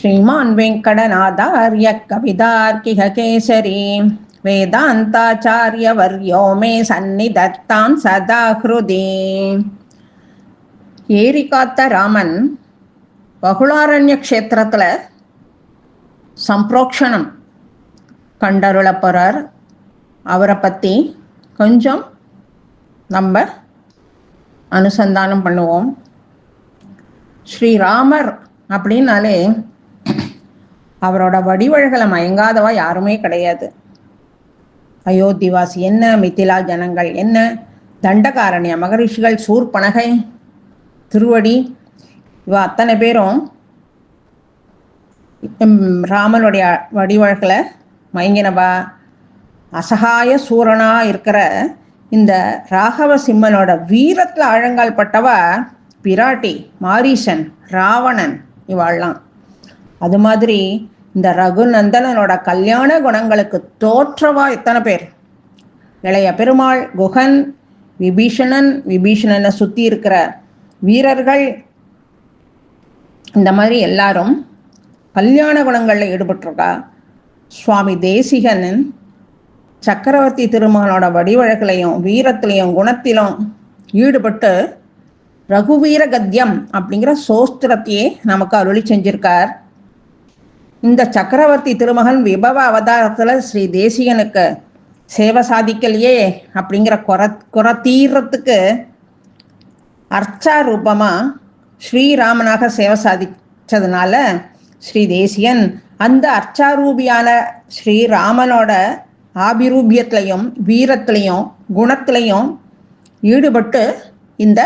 ஸ்ரீமான் வெங்கடநாதாரிய கவிதார்க்கிக கேசரி வேதாந்தாச்சாரிய வர்யோமே சந்நிதத்தாம் சதா ஹிருதி ஏரிகாத்த ராமன் பகுளாரண்ய க்ஷேத்திரத்தில் சம்ப்ரோக்ஷணம் கண்டருள அவரை பற்றி கொஞ்சம் நம்ம அனுசந்தானம் பண்ணுவோம். ஸ்ரீராமர் அப்படின்னாலே அவரோட வடிவழகளை மயங்காதவா யாருமே கிடையாது. அயோத்திவாசி என்ன மித்திலா ஜனங்கள் என்ன தண்டகாரண்ய மகரிஷிகள் சூர்பனகை திருவடி இவ அத்தனை பேரும் ராமனுடைய வடிவழகளை மயங்கினவா? அசகாய சூரனா இருக்கிற இந்த ராகவ சிம்மனோட வீரத்தில் ஆழங்கால் பட்டவ பிராட்டி மாரீசன் ராவணன் இவாள்லாம். அது மாதிரி இந்த ரகுநந்தனனோட கல்யாண குணங்களுக்கு தோற்றவா எத்தனை பேர்? இளைய பெருமாள் குகன் விபீஷணன் விபீஷணனை சுற்றி இருக்கிற வீரர்கள் இந்த மாதிரி எல்லாரும் கல்யாண குணங்களில் ஈடுபட்டிருக்கா? சுவாமி தேசிகன் சக்கரவர்த்தி திருமகனோட வடிவழகிலையும் வீரத்திலையும் குணத்திலும் ஈடுபட்டு ரகுவீர கத்தியம் அப்படிங்கிற சோஸ்திரத்தையே நமக்கு அருளி செஞ்சிருக்கார். இந்த சக்கரவர்த்தி திருமகன் விபவ அவதாரத்துல ஸ்ரீ தேசிகனுக்கு சேவை சாதிக்கலையே அப்படிங்கிற குற குறை தீர்றத்துக்கு அர்ச்சா ரூபமா ஸ்ரீராமனாக சேவை சாதிச்சதுனால ஸ்ரீ தேசியன் அந்த அர்ச்சாரூபியான ஸ்ரீராமனோட ஆபிரூபியத்திலையும் வீரத்திலையும் குணத்திலையும் ஈடுபட்டு இந்த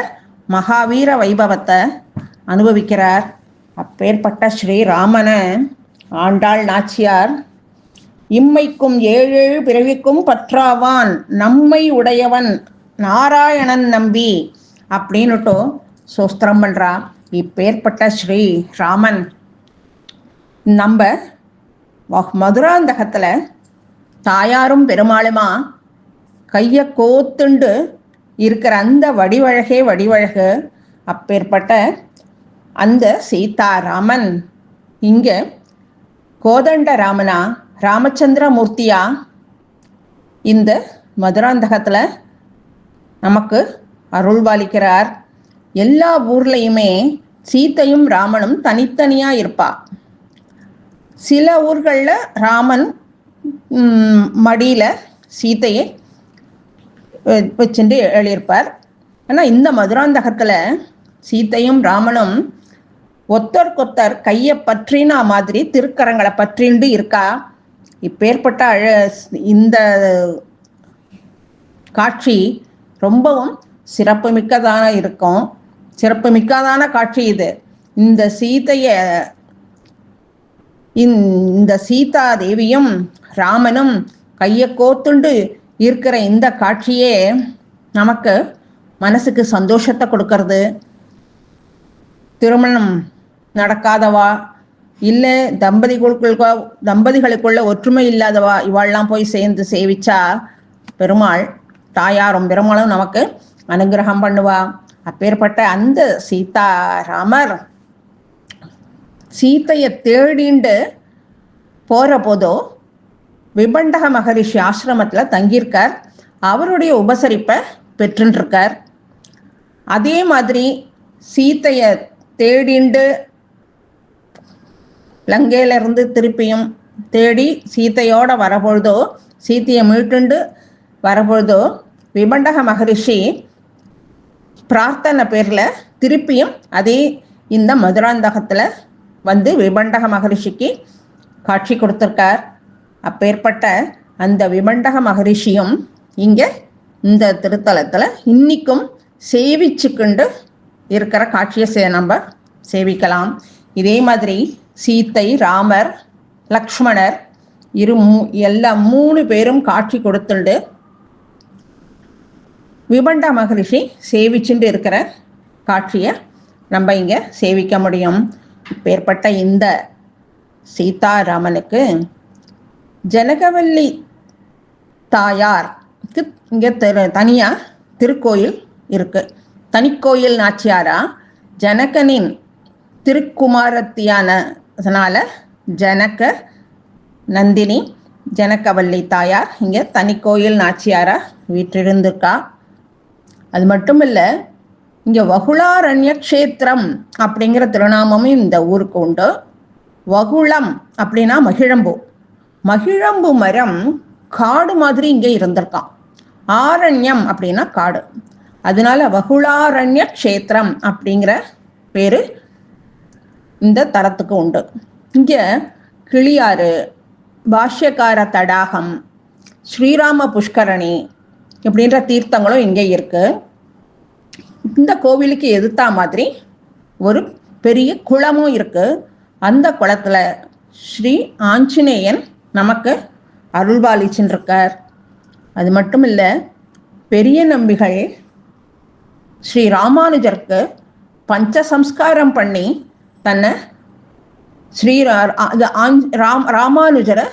மகாவீர வைபவத்தை அனுபவிக்கிறார். அப்பேற்பட்ட ஸ்ரீராமனை ஆண்டாள் நாச்சியார் இம்மைக்கும் ஏழேழு பிறவிக்கும் பற்றாவான் நம்மை உடையவன் நாராயணன் நம்பி அப்படின்னுட்டு சோஸ்திரம் பண்ணுறா இப்பேற்பட்ட ஸ்ரீ ராமன். நம்ம மதுராந்தகத்தில் தாயாரும் பெருமாளுமா கையை கோத்துண்டு இருக்கிற அந்த வடிவழகே வடிவழகு. அப்பேற்பட்ட அந்த சீதாராமன் இங்கே கோதண்ட ராமனா ராமச்சந்திர மூர்த்தியா இந்த மதுராந்தகத்தில் நமக்கு அருள்வாளிக்கிறார். எல்லா ஊர்லேயுமே சீத்தையும் ராமனும் தனித்தனியாக இருப்பா. சில ஊர்களில் ராமன் மடியில் மடியில சீத்தையை வச்சுட்டு எழுதியிருப்பார். ஆனால் இந்த மதுராந்தகத்தில் சீத்தையும் ராமனும் ஒத்தருக்கொத்தர் கையை பற்றினா மாதிரி திருக்கரங்களை பற்றிண்டு இருக்கா? இப்பேற்பட்ட அழ இந்த காட்சி ரொம்பவும் சிறப்புமிக்கதான இருக்கும். சிறப்புமிக்கதான காட்சி இது. இந்த சீதைய இந்த சீதா தேவியும் ராமனும் கையை கோத்துண்டு இருக்கிற இந்த காட்சியே நமக்கு மனசுக்கு சந்தோஷத்தை கொடுக்கறது. திருமணம் நடக்காதவா? இல்லை தம்பதிகளுக்குள்ள தம்பதிகளுக்குள்ள ஒற்றுமை இல்லாதவா? இவாள்லாம் போய் சேர்ந்து சேவிச்சா? பெருமாள் தாயாரும் பெருமாளும் நமக்கு அனுகிரகம் பண்ணுவா. அப்பேற்பட்ட அந்த சீதாராமர் சீத்தையை தேடிண்டு போற போதோ விபண்டக மகரிஷி ஆசிரமத்தில் தங்கியிருக்கார். அவருடைய உபசரிப்பை பெற்றுருக்கார் அதே மாதிரி சீத்தைய தேடிண்டு லங்கையிலிருந்து திருப்பியும் தேடி சீத்தையோட வரபொழுதோ சீத்தையை மீட்டுண்டு வரபொழுதோ விபண்டக மகரிஷி பிரார்த்தனை பேரில் திருப்பியும் அதே இந்த மதுராந்தகத்தில் வந்து விபண்டக மகரிஷிக்கு காட்சி கொடுத்துருக்கார். அப்பேற்பட்ட அந்த விபண்டக மகரிஷியும் இங்கே இந்த திருத்தலத்தில் இன்னிக்கும் சேவிச்சுக்கொண்டு இருக்கிற காட்சியை சே நம்ம சேவிக்கலாம். இதே மாதிரி சீத்தை ராமர் லக்ஷ்மணர் இரு எல்லா மூணு பேரும் காட்சி கொடுத்துண்டு. விபண்டா மகரிஷி சேவிச்சுட்டு இருக்கிற காட்சியை நம்ம இங்கே சேவிக்க முடியும். இப்பேற்பட்ட இந்த சீதாராமனுக்கு ஜனகவல்லி தாயாருக்கு இங்கே திரு தனியாக திருக்கோயில் இருக்குது தனிக்கோயில் நாச்சியாரா? ஜனகனின் திருக்குமாரத்தியான அதனால் ஜனக நந்தினி ஜனக்கவல்லி தாயார் இங்கே தனி கோயில் நாச்சியாராக வீற்றிருந்திருக்கா. அது மட்டும் இல்லை இங்கே வகுளாரண்ய க்ஷேத்திரம் அப்படிங்கிற திருநாமமும் இந்த ஊருக்கு உண்டு. வகுளம் அப்படின்னா மகிழம்பு. மகிழம்பு மரம் காடு மாதிரி இங்கே இருந்திருக்கான் ஆரண்யம் அப்படின்னா காடு. அதனால வகுளாரண்ய க்ஷேத்திரம் அப்படிங்கிற பேரு இந்த தலத்துக்கு உண்டு. இங்கே கிளியாறு பாஷ்யக்கார தடாகம் ஸ்ரீராம புஷ்கரணி இப்படின்ற தீர்த்தங்களும் இங்கே இருக்கு. இந்த கோவிலுக்கு எதிர்த்தா மாதிரி ஒரு பெரிய குளமும் இருக்கு. அந்த குளத்துல ஸ்ரீ ஆஞ்சநேயன் நமக்கு அருள்பாலிச்சின்றிருக்கார் அது மட்டும் இல்லை பெரிய நம்பிகள் ஸ்ரீ ராமானுஜருக்கு பஞ்ச சம்ஸ்காரம் பண்ணி தன்னை ஸ்ரீ அது ராம் ராமானுஜரை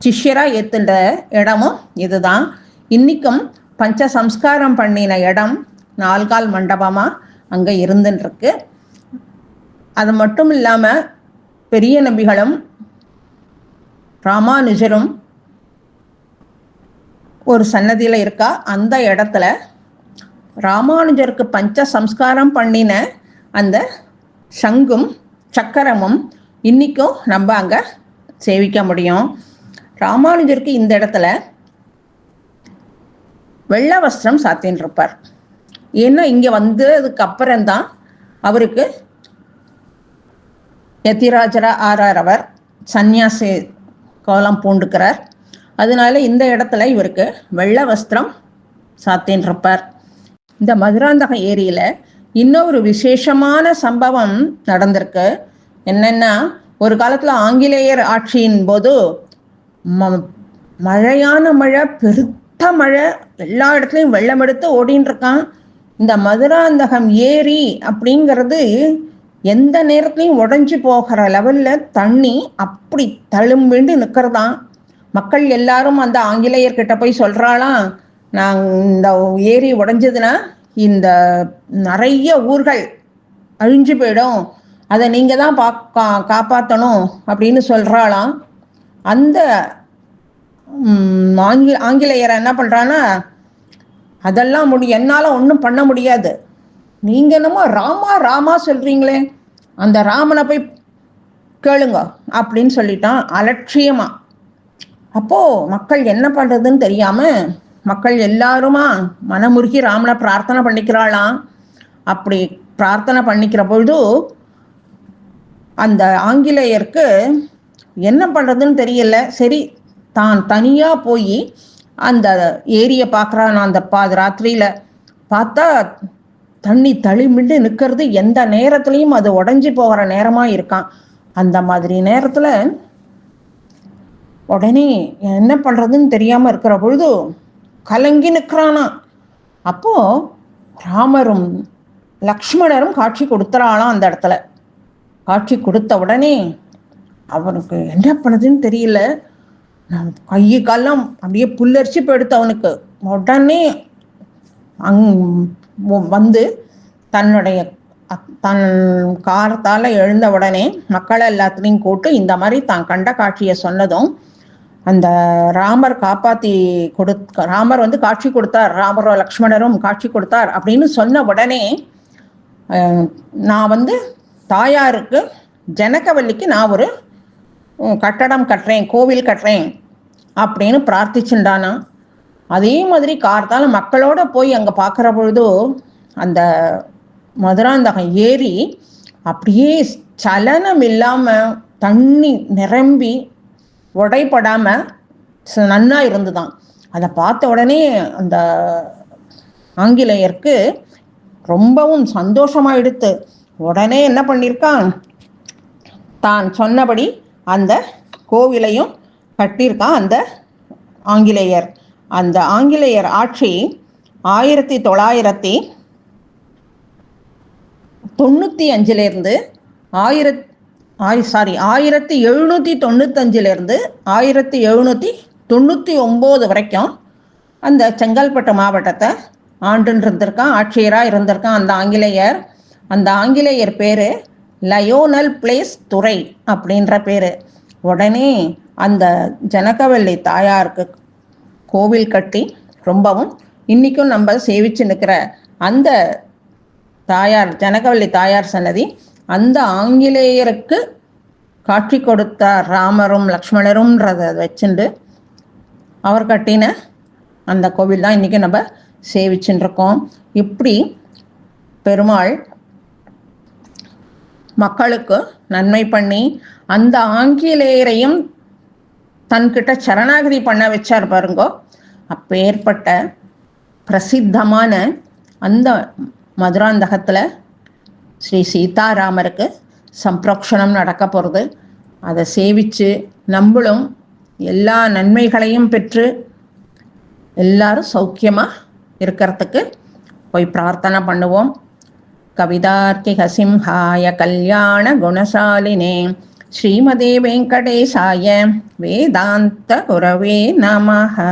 சிஷ்யராக ஏற்றுன்ற இடமும் இதுதான். இன்னைக்கும் பஞ்ச சம்ஸ்காரம் பண்ணின இடம் நால்கால் மண்டபமாக அங்கே இருந்துருக்கு அது மட்டும் இல்லாமல் பெரிய நபிகளும் ராமானுஜரும் ஒரு சன்னதியில் இருக்கா? அந்த இடத்துல ராமானுஜருக்கு பஞ்ச சம்ஸ்காரம் பண்ணின அந்த சங்கும் சக்கரமும் இன்றைக்கும் நம்ம அங்கே சேவிக்க முடியும். ராமானுஜருக்கு இந்த இடத்துல வெள்ளை வஸ்திரம் சாத்தின்னு இருப்பார் ஏன்னா இங்கே வந்ததுக்கு அப்புறம்தான் அவருக்கு யத்திராஜரா ஆறார் அவர் சந்நியாசி கோலம் பூண்டுக்கிறார். அதனால இந்த இடத்துல இவருக்கு வெள்ளை வஸ்திரம் சாத்தின்னு இருப்பார் இந்த மதுராந்தகம் ஏரியில இன்னொரு விசேஷமான சம்பவம் நடந்திருக்கு. என்னென்னா ஒரு காலத்தில் ஆங்கிலேயர் ஆட்சியின் போது ம- மழையான மழை பெருத்த மழை எல்லா இடத்துலையும் வெள்ளம் எடுத்து ஓடின்னு இருக்கான். இந்த மதுராந்தகம் ஏரி அப்படிங்கிறது எந்த நேரத்துலையும் உடஞ்சி போகிற லெவலில் தண்ணி அப்படி தழும்பிண்டு நிற்கிறதாம் மக்கள் எல்லாரும் அந்த ஆங்கிலேயர்கிட்ட போய் சொல்கிறாளாம் நான் இந்த ஏரி உடஞ்சதுன்னா இந்த நிறைய ஊர்கள் அழிஞ்சு போயிடும். அதை நீங்கள் தான் பா கா- காப்பாற்றணும் அப்படின்னு சொல்கிறாளாம் அந்த ஆங்கில ஆங்கி ஆங்கிலேயர் என்ன பண்ணுறான்னா அதெல்லாம் முடி என்னால் ஒன்றும் பண்ண முடியாது. நீங்கள் என்னமோ ராமா ராமா சொல்கிறீங்களே அந்த ராமனை போய் கேளுங்க அப்படின்னு சொல்லிட்டான் அலட்சியமாக அப்போது மக்கள் என்ன பண்ணுறதுன்னு தெரியாமல் மக்கள் எல்லாருமா மனமுருகி ராமனை பிரார்த்தனை பண்ணிக்கிறாளாம் அப்படி பிரார்த்தனை பண்ணிக்கிற பொழுது அந்த ஆங்கிலேயருக்கு என்ன பண்ணுறதுன்னு தெரியல. சரி தான் தனியாக போய் அந்த ஏரியை பார்க்குறான் அந்த பா ராத்திரியில். பார்த்தா தண்ணி தளிமிண்டு நிற்கிறது. எந்த நேரத்துலையும் அது உடஞ்சி போகிற நேரமாக இருக்கான். அந்த மாதிரி நேரத்தில் உடனே என்ன பண்ணுறதுன்னு தெரியாமல் இருக்கிற பொழுது கலங்கி நிற்கிறானா? அப்போ ராமரும் லக்ஷ்மணரும் காட்சி கொடுத்துறாளாம் அந்த இடத்துல. காட்சி கொடுத்த உடனே அவனுக்கு என்ன பண்ணுதுன்னு தெரியல. நான் கை காலம் அப்படியே புல்லரிச்சு போயிடுத்து அவனுக்கு. உடனே அங் வந்து தன்னுடைய தன் காரத்தால் எழுந்த உடனே மக்களை எல்லாத்துலேயும் கூட்டு இந்த மாதிரி தான் கண்ட காட்சியை சொன்னதும் அந்த ராமர் காப்பாத்தி கொடு ராமர் வந்து காட்சி கொடுத்தார். ராமரும் லக்ஷ்மணரும் காட்சி கொடுத்தார் அப்படின்னு சொன்ன உடனே நான் வந்து தாயாருக்கு ஜனகவல்லிக்கு நான் ஒரு கட்டடம் கட்டுறேன் கோவில் கட்டுறேன் அப்படின்னு பிரார்த்திச்சுண்டானா. அதே மாதிரி கார்த்தால மக்களோட போய் அங்கே பார்க்குற பொழுது அந்த மதுராந்தகம் ஏரி அப்படியே சலனம் இல்லாமல் தண்ணி நிரம்பி உடைப்படாம ச- நன்னா இருந்துதான். அதை பார்த்த உடனே அந்த ஆங்கிலேயருக்கு ரொம்பவும் சந்தோஷமாயிடுத்து உடனே என்ன பண்ணியிருக்கான் தான் சொன்னபடி அந்த கோவிலையும் கட்டியிருக்கான் அந்த ஆங்கிலேயர். அந்த ஆங்கிலேயர் ஆட்சி ஆயிரத்தி தொள்ளாயிரத்தி தொண்ணூற்றி அஞ்சுலேருந்து ஆயிரத் ஆய் சாரி ஆயிரத்தி எழுநூற்றி தொண்ணூத்தஞ்சிலிருந்து ஆயிரத்தி எழுநூற்றி தொண்ணூற்றி ஒம்பது வரைக்கும் அந்த செங்கல்பட்டு மாவட்டத்தை ஆண்டுன்னு இருந்திருக்கான் ஆட்சியராக இருந்திருக்கான் அந்த ஆங்கிலேயர். அந்த ஆங்கிலேயர் பேர் லயோனல் பிளேஸ் துறை அப்படின்ற பேர். உடனே அந்த ஜனகவல்லி தாயாருக்கு கோவில் கட்டி ரொம்பவும் இன்றைக்கும் நம்ம சேவிச்சு நிற்கிற அந்த தாயார் ஜனகவல்லி தாயார் சன்னதி அந்த ஆங்கிலேயருக்கு காட்சி கொடுத்த ராமரும் லக்ஷ்மணரும்ன்றதை வச்சுண்டு அவர் கட்டின அந்த கோவில் தான் இன்றைக்கி நம்ம சேவிச்சுட்டுருக்கோம் இப்படி பெருமாள் மக்களுக்கு நன்மை பண்ணி அந்த ஆங்கிலேயரையும் தன்கிட்ட சரணாகதி பண்ண வச்சார் பாருங்கோ. அப்பேற்பட்ட பிரசித்தமான அந்த மதுராந்தகத்தில் ஸ்ரீ சீதாராமருக்கு சம்பிரோக்ஷணம் நடக்க போகிறது அதை சேவித்து நம்மளும் எல்லா நன்மைகளையும் பெற்று எல்லாரும் சௌக்கியமாக இருக்கிறதுக்கு போய் பிரார்த்தனை பண்ணுவோம். கவிதார்த்திக சிம்ஹாய கல்யாண குணசாலினே ஸ்ரீமதே வெங்கடேசாய வேதாந்த குரவே நமஹா.